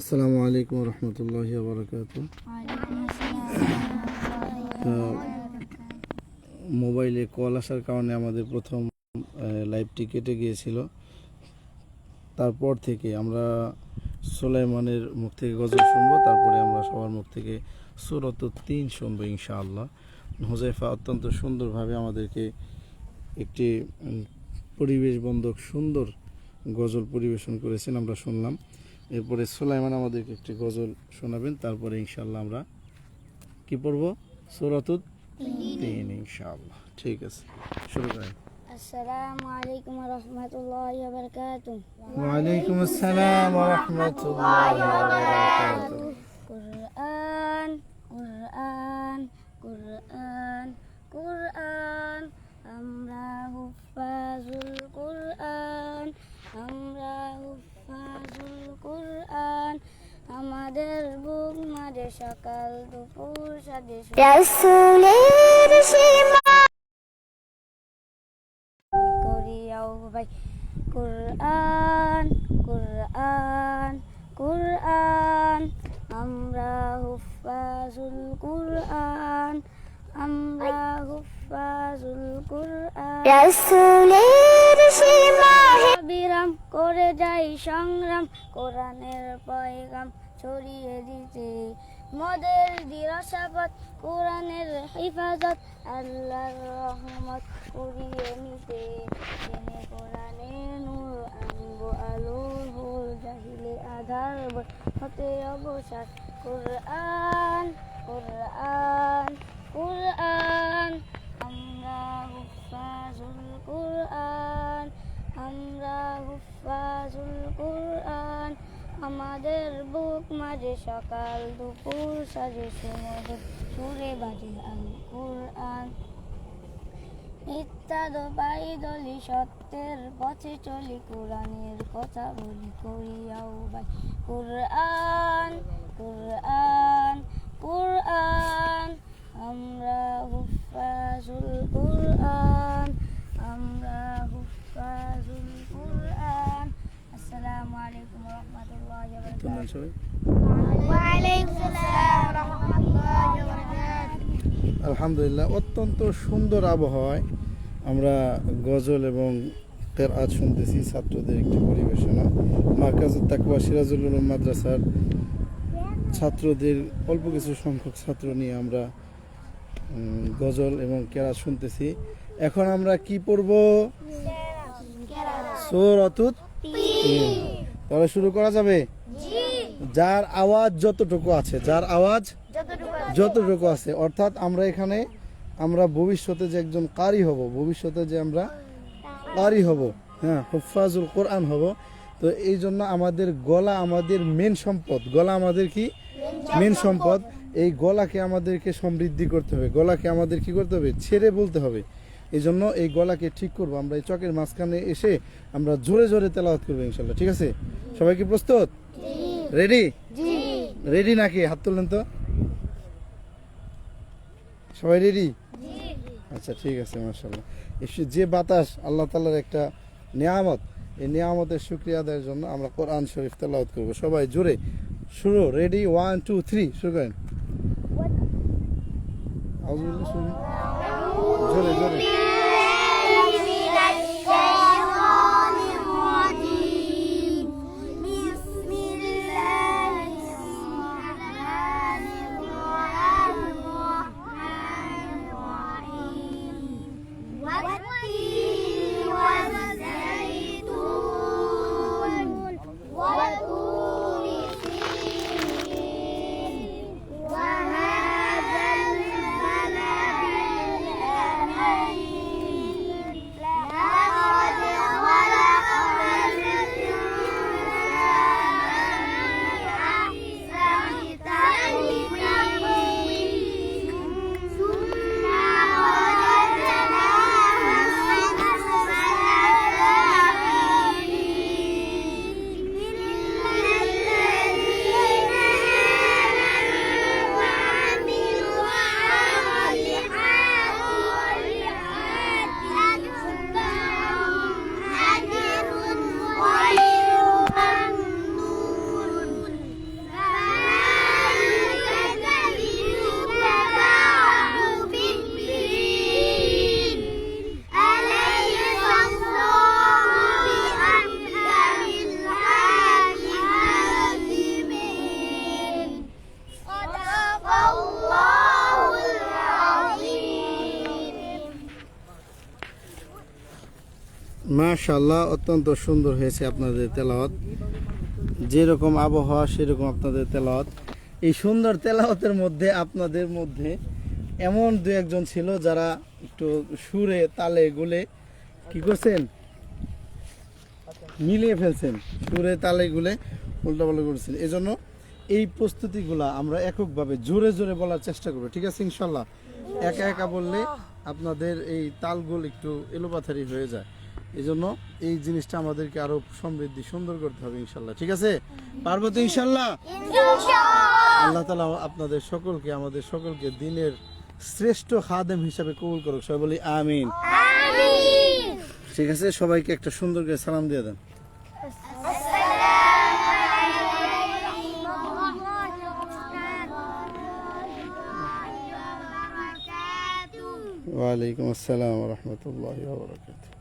আসসালামু আলাইকুম রহমতুল্লাহ বারকাত মোবাইলে কল আসার কারণে আমাদের প্রথম লাইভটি কেটে গিয়েছিল। তারপর থেকে আমরা সোলাইমানের মুখ থেকে গজল শুনব, তারপরে আমরা সবার মুখ থেকে সুরত তিন শুনব ইনশাআল্লাহ। হোজাইফা অত্যন্ত সুন্দরভাবে আমাদেরকে একটি পরিবেশ বন্ধক সুন্দর গজল পরিবেশন করেছেন, আমরা শুনলাম। এরপরে সোলাইমান আমাদেরকে একটি গজল শোনাবেন তারপরে ইনশাল্লাহ আমরা কি পড়ব? সুরাতুত তিন ইনশাআল্লাহ। ঠিক আছে শুরু করেন। আসসালামু আলাইকুম রহমতুল্লাহ বরকাত ওয়ালাইকুম আসসালাম ওয়া রাহমাতুল্লাহি ওয়া বারাকাতুহু কুরআন কুরআন কুরআন কুরআন আমরা হুফাজুল কুরআন আমরা হুফাজুল কুরআন আমাদের বুক মাঝে সকাল দুপুর সাজে রাসূলের সীমা। করিয়াও ভাই কুরআন কুরআন কুরআন। আমরা হুফাজুল কুরআন আমরা হুফাজুল কুরআন। রাসূলের সীমা বিরাম করে যাই সংগ্রাম কোরআনের পয়গাম ছড়িয়ে দিতে মদের দিরাসাবাদ কোরআনের হিফাজত, আল্লাহর রহমত করিয়ে নিতে। জেনে কোরআনের নূর আনব, আলোর ভোর জাহিলে আধার হতে অবসাদ। কোরআন কোরআন কোরআন, আমরা হুফাজুল কোরআন, আমরা হুফাজুল কোরআন। আমাদের বুক মাঝে সকাল, দুপুর সাজে সুমধুর সুরে বাজে আল কোরআন। ইত্যাদ বাইদলি সত্যের পথে চলি, কোরআনের কথা বলি করিয়াও ভাই। কোরআন কোরআন কোরআন, আমরা হুফাজুল কোরআন। সবাই আলহামদুলিল্লাহ অত্যন্ত সুন্দর আবহাওয়ায় আমরা গজল এবং তেরাত শুনতেছি ছাত্রদের একটি পরিবেশনা। মার্কাজুল তাকওয়া সিরাজুল মাদ্রাসার ছাত্রদের অল্প কিছু সংখ্যক ছাত্র নিয়ে আমরা গজল এবং কেরাত শুনতেছি। এখন আমরা কি পড়ব? সোর অতুত তাহলে শুরু করা যাবে? যার আওয়াজ যতটুকু আছে যার আওয়াজ যতটুকু আছে। অর্থাৎ আমরা এখানে আমরা ভবিষ্যতে যে একজন কারি হব ভবিষ্যতে যে আমরা কারি হব হ্যাঁ হুফাজুল কোরআন হব তো এই জন্য আমাদের গলা আমাদের মেন সম্পদ। গলা আমাদের কি? মেন সম্পদ। এই গলাকে আমাদেরকে সমৃদ্ধি করতে হবে। গলাকে আমাদের কি করতে হবে? ছেড়ে বলতে হবে। এই জন্য এই গলাকে ঠিক করব। আমরা এই চকের মাঝখানে এসে আমরা জোরে জোরে তেলাওয়াত করব ইনশাল্লাহ। ঠিক আছে? সবাই কি প্রস্তুত? রেডি রেডি নাকি? হাত তুললেন তো? সবাই রেডি আচ্ছা ঠিক আছে মার্শাল্লাহ যে বাতাস আল্লাহ তালার একটা নিয়ামত এই নিয়ামতের শুক্রিয়া আদায়ের জন্য আমরা কোরআন শরীফ তেলাওয়াত করব। সবাই জোরে। শুরু রেডি ওয়ান টু থ্রি শুরু করেন। শুরু। জোরে জোরে। মাশাল্লাহ অত্যন্ত সুন্দর হয়েছে আপনাদের তেলাওয়াত। যেরকম আবহাওয়া, সেরকম আপনাদের তেলাওয়াত। এই সুন্দর তেলাওয়াতের মধ্যে, আপনাদের মধ্যে এমন দু একজন ছিল যারা একটু সুরে তালে গুলে কি করছেন? মিলিয়ে ফেলছেন, সুরে তালে গুলে উল্টাপাল্টা করছেন। এজন্য এই প্রস্তুতিগুলা আমরা এককভাবে জোরে জোরে বলার চেষ্টা করব। ঠিক আছে ইনশাল্লাহ একা একা বললে আপনাদের এই তালগুল একটু এলোপাথারি হয়ে যায়। এই জন্য এই জিনিসটা আমাদেরকে আরও সমৃদ্ধি সুন্দর করতে হবে ইনশাল্লাহ ঠিক আছে? পারব তো ইনশাল্লাহ আল্লাহ তালা আপনাদের সকলকে আমাদের সকলকে দিনের শ্রেষ্ঠ খাদেম হিসাবে কবুল করুক। সবাই বলি আমিন। ঠিক আছে? সবাইকে একটা সুন্দর করে সালাম দিয়ে দেন। ওয়ালাইকুম আসসালাম রহমতুল্লাহ বরকাত